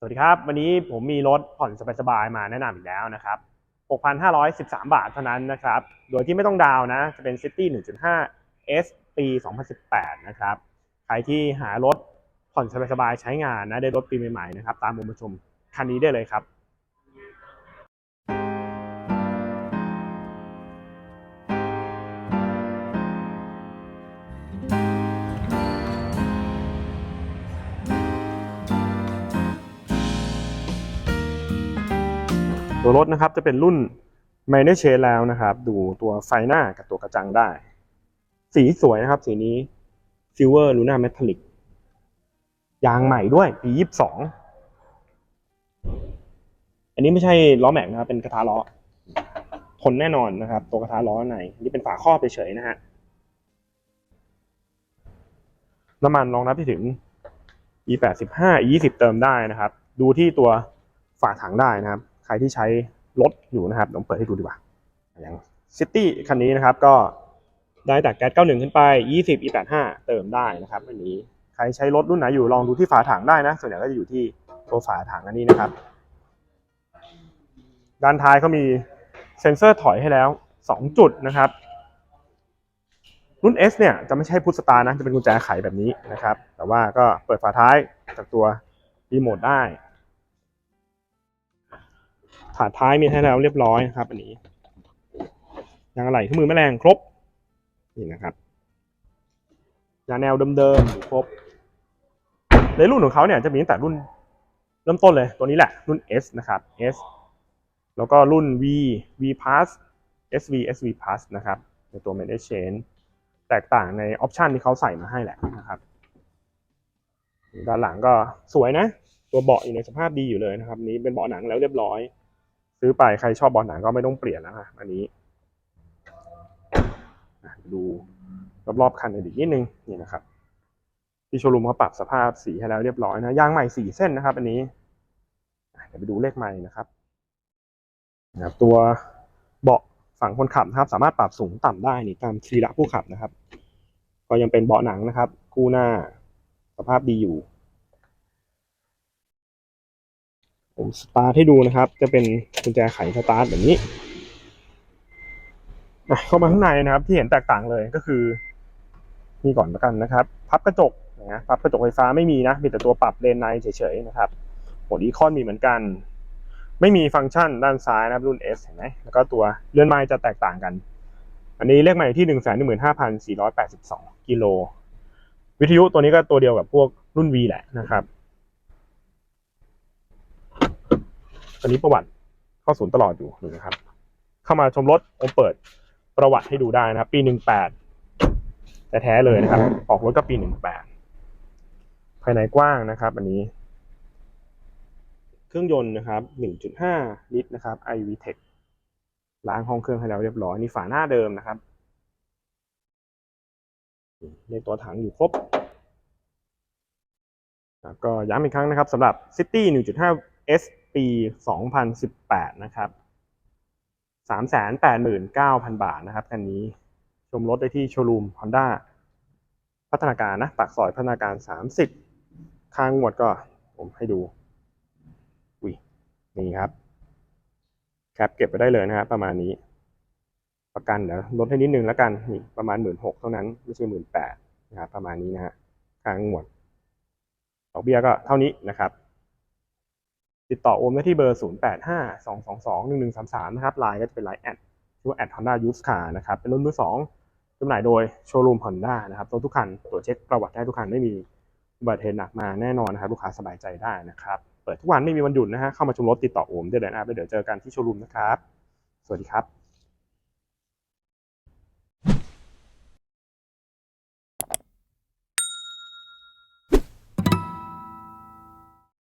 สวัสดีครับ วันนี้ผมมีรถผ่อนสบายๆมาแนะนำอีกแล้วนะครับ 6,513 บาทเท่านั้นนะครับ โดยที่ไม่ต้องดาวนะ จะเป็น City 1.5 S ปี 2018 นะครับ ใครที่หารถผ่อนสบายๆใช้งานนะ ได้รถปีใหม่ๆนะครับ ตามผมมาชมคันนี้ได้เลยครับ ตัวรถนะครับจะเป็นรุ่น m i n o r Shade แล้วนะครับ ดูตัวไฟหน้ากับตัวกระจังได้ สีสวยนะครับ สีนี้ Silver Luna Metallic ยางใหม่ด้วย ปี22อันนี้ไม่ใช่ล้อแม็กนะครับ เป็นกระทะล้อ ทนแน่นอนนะครับ ตัวกระทะล้อในอันนี่เป็นฝาครอบเฉยๆนะฮะ น้ำมันรองรับที่ถึง E85 E20 เติมได้นะครับ ดูที่ตัวฝาถังได้นะครับ ใครที่ใช้รถอยู่นะครับลองเปิดให้ดูดีกว่า อย่างซิตี้คันนี้นะครับก็ได้จากแก๊ส91 ขึ้นไป 20 E85 เติมได้นะครับอันนี้ใครใช้รถรุ่นไหนอยู่ลองดูที่ฝาถังได้นะ ส่วนใหญ่ก็จะอยู่ที่ตัวฝาถังอันนี้นะครับ ด้านท้ายเขามีเซ็นเซอร์ถอยให้แล้ว 2 จุดนะครับ รุ่น S เนี่ยจะไม่ใช่พุทสตาร์นะ จะเป็นกุญแจไขแบบนี้นะครับ แต่ว่าก็เปิดฝาท้ายจากตัวรีโมทได้ ถาดท้ายมีให้แล้วเรียบร้อยนะครับ อันนี้ยางอะไหล่ที่มือแมลงครบ นี่นะครับยางแนวเดิมๆอยู่ครบในรุ่นของเขาเนี่ยจะมีตั้งแต่รุ่นเริ่มต้นเลยตัวนี้แหละรุ่น S นะครับ S แล้วก็รุ่น V V Plus SV SV Plus นะครับ ในตัว Manage Change แตกต่างในออปชันที่เขาใส่มาให้แหละนะครับด้านหลังก็สวยนะ ตัวเบาะอยู่ในสภาพดีอยู่เลยนะครับนนี้เป็นเบาะหนังแล้วเรียบร้อย ซื้อไปใครชอบเบาะหนังก็ไม่ต้องเปลี่ยนแล้วนะอันนี้อะดูรอบๆคันอีกนิดนึงนี่นะครับ ที่โชว์รูมเขาปรับสภาพสีให้แล้วเรียบร้อยนะยางใหม่สี่เส้นนะครับ อันนี้เดี๋ยวไปดูเลขใหม่นะครับนะครับ ตัวเบาะฝั่งคนขับนะครับ สามารถปรับสูงต่ำได้นี่ตามทีละผู้ขับนะครับ ก็ยังเป็นเบาะหนังนะครับ คู่หน้าสภาพดีอยู่ ผมสตาร์ทให้ดูนะครับ จะเป็นกุญแจไขสตาร์ทแบบนี้เข้ามาข้างในนะครับ ที่เห็นแตกต่างเลยก็คือนี่ก่อนแล้วกันนะครับ พับกระจกนะพับกระจกไฟฟ้าไม่มีนะ มีแต่ตัวปรับเลนในเฉยๆนะครับโหมดอีคอนมีเหมือนกัน ไม่มีฟังก์ชันด้านซ้ายนะครับรุ่น S เห็นไหมแล้วก็ตัวเลื่อนไม้จะแตกต่างกัน อันนี้เลขใหม่ที่หนึ่งแสนหนึ่งหมื่นห้าพันสี่ร้อยแปดสิบสองกิโล วิทยุตัวนี้ก็ตัวเดียวกับพวกรุ่น V แหละนะครับ ตอนนี้ประวัติเข้าศูนย์ตลอดอยู่นะครับ เข้ามาชมรถผมเปิดประวัติให้ดูได้นะครับ ปีหนึ่งแปดแท้ๆเลยนะครับ ออกรถก็ปีหนึ่งแปดภายในกว้างนะครับ อันนี้ เครื่องยนต์นะครับหนึ่งจุดห้าลิตรนะครับ iVTEC ล้างห้องเครื่องให้แล้วเรียบร้อยนี่ฝาหน้าเดิมนะครับในตัวถังอยู่ครบก็ย้ำอีกครั้งนะครับสำหรับ City 1.5 S ปี 2018 นะครับ 389,000 บาทนะครับคันนี้ชมรถได้ที่โชว์รูม Honda พัฒนาการนะปากซอยพัฒนาการ 30 ข้างงวดก็ผมให้ดูอุ้ยนี่ครับแคปเก็บไปได้เลยนะครับประมาณนี้ ประกันเดี๋ยวลดให้นิดนึงแล้วกันนี่ประมาณ16,000เท่านั้นไม่ใช่18,000นะครับประมาณนี้นะฮะข้างงวดดอกเบี้ยก็เท่านี้นะครับ ติดต่อโอมได้ที่เบอร์ 0 8 5 2 2 2 1 1 3 3 นะครับไลน์ก็จะเป็นไลน์แอดชื่อว่าแอดฮอนด้ายูสคาร์นะครับ เป็นรุ่นมือสองจำหน่ายโดยโชว์รูมฮอนด้านะครับตัวทุกคันตรวจเช็คประวัติได้ทุกคันไม่มีอุบัติเหตุหนักมาแน่นอนนะครับลูกค้าสบายใจได้นะครับ เปิดทุกวันไม่มีวันหยุดนะฮะเข้ามาชมรถติดต่อโอมได้เลยนะครับเดี๋ยวเจอกันที่โชว์รูมนะครับ สวัสดีครับ